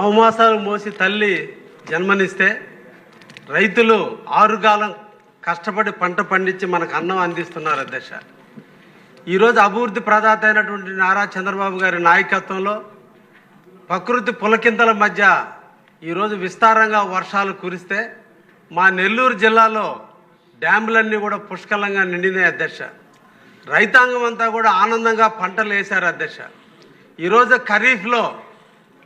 నవమాసాలు మోసి తల్లి జన్మనిస్తే రైతులు ఆరుగాలం కష్టపడి పంట పండించి మనకు అన్నం అందిస్తున్నారు అధ్యక్ష. ఈరోజు అభివృద్ధి ప్రదాత అయినటువంటి నారా చంద్రబాబు గారి నాయకత్వంలో ప్రకృతి పులకింతల మధ్య ఈరోజు విస్తారంగా వర్షాలు కురిస్తే మా నెల్లూరు జిల్లాలో డ్యాములన్నీ కూడా పుష్కలంగా నిండినాయి అధ్యక్ష. రైతాంగం అంతా కూడా ఆనందంగా పంటలు వేశారు అధ్యక్ష. ఈరోజు ఖరీఫ్లో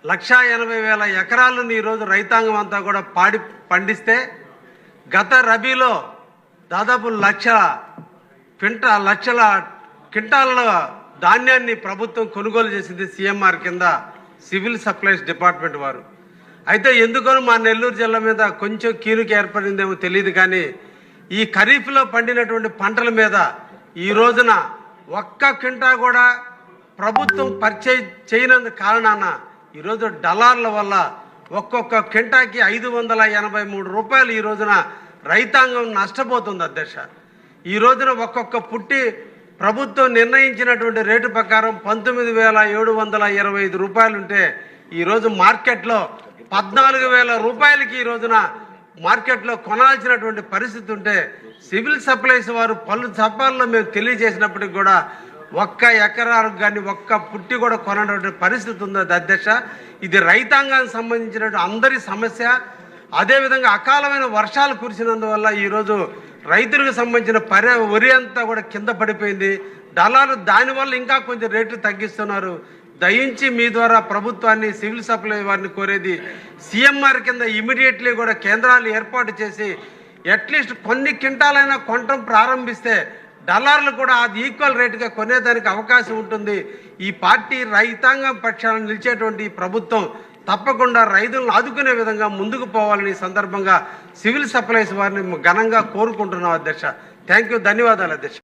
లక్షా ఎనభై వేల ఎకరాలను ఈరోజు రైతాంగం అంతా కూడా పాడి పండిస్తే గత రబీలో దాదాపు లక్ష క్వింటా లక్షల క్వింటాల ధాన్యాన్ని ప్రభుత్వం కొనుగోలు చేసింది సీఎంఆర్ కింద సివిల్ సప్లైస్ డిపార్ట్మెంట్ వారు. అయితే ఎందుకనో మా నెల్లూరు జిల్లా మీద కొంచెం కీలుక ఏర్పడిందేమో తెలియదు కానీ ఈ ఖరీఫ్లో పండినటువంటి పంటల మీద ఈ రోజున ఒక్క క్వింటా కూడా ప్రభుత్వం పరిచయం చేయనందు కారణాన ఈరోజు డలార్ల వల్ల ఒక్కొక్క క్వింటాకి ఐదు వందల ఎనభై మూడు రూపాయలు ఈ రోజున రైతాంగం నష్టపోతుంది అధ్యక్ష. ఈ రోజున ఒక్కొక్క పుట్టి ప్రభుత్వం నిర్ణయించినటువంటి రేటు ప్రకారం పంతొమ్మిది వేల ఏడు వందల ఇరవై ఐదు రూపాయలు ఉంటే ఈరోజు మార్కెట్లో పద్నాలుగు వేల రూపాయలకి ఈ రోజున మార్కెట్లో కొనాల్సినటువంటి పరిస్థితి ఉంటే సివిల్ సప్లైస్ వారు పలు సపాల్లో మేము తెలియజేసినప్పటికి కూడా ఒక్క ఎకరాలకు కానీ ఒక్క పుట్టి కూడా కొనటువంటి పరిస్థితి ఉంది అధ్యక్ష ఇది రైతాంగానికి సంబంధించినటువంటి అందరి సమస్య. అదేవిధంగా అకాలమైన వర్షాలు కురిసినందువల్ల ఈరోజు రైతులకు సంబంధించిన పరి వరి అంతా కూడా కింద పడిపోయింది. దళాలు దానివల్ల ఇంకా కొంచెం రేట్లు తగ్గిస్తున్నారు. దయించి మీ ద్వారా ప్రభుత్వాన్ని సివిల్ సప్లై వారిని కోరేది సీఎంఆర్ కింద ఇమీడియట్లీ కూడా కేంద్రాలు ఏర్పాటు చేసి అట్లీస్ట్ కొన్ని క్వింటాలైనా కొనటం ప్రారంభిస్తే డాలర్లు కూడా అది ఈక్వల్ రేటుగా కొనేదానికి అవకాశం ఉంటుంది. ఈ పార్టీ రైతాంగం పక్షాన నిలిచేటువంటి ప్రభుత్వం తప్పకుండా రైతులను ఆదుకునే విధంగా ముందుకు పోవాలని సందర్భంగా సివిల్ సప్లైస్ వారిని ఘనంగా కోరుకుంటున్నాం అధ్యక్ష. థ్యాంక్ యూ ధన్యవాదాలు అధ్యక్ష.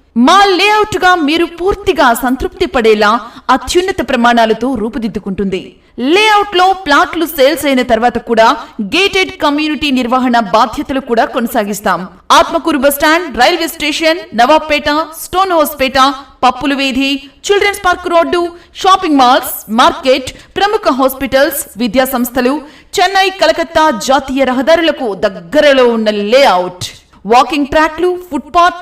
మా లేఅవుట్గా మీరు పూర్తిగా సంతృప్తి పడేలా అత్యున్నత ప్రమాణాలతో రూపుదిద్దుకుంటుంది. లేఅవుట్లో ప్లాట్లు సేల్స్ అయిన తర్వాత కూడా గేటెడ్ కమ్యూనిటీ నిర్వహణ బాధ్యతలు కూడా కొనసాగిస్తాం. Atmakur bus stand railway station Nawabpet stone house పేట పప్పుల వీధి children's park road shopping malls market ప్రముఖ హాస్పిటల్స్ విద్యా సంస్థలు చెన్నై కలకత్తా జాతీయ రహదారులకు దగ్గరలో ఉన్న లేఅవుట్. వాకింగ్ ట్రాక్లు footpath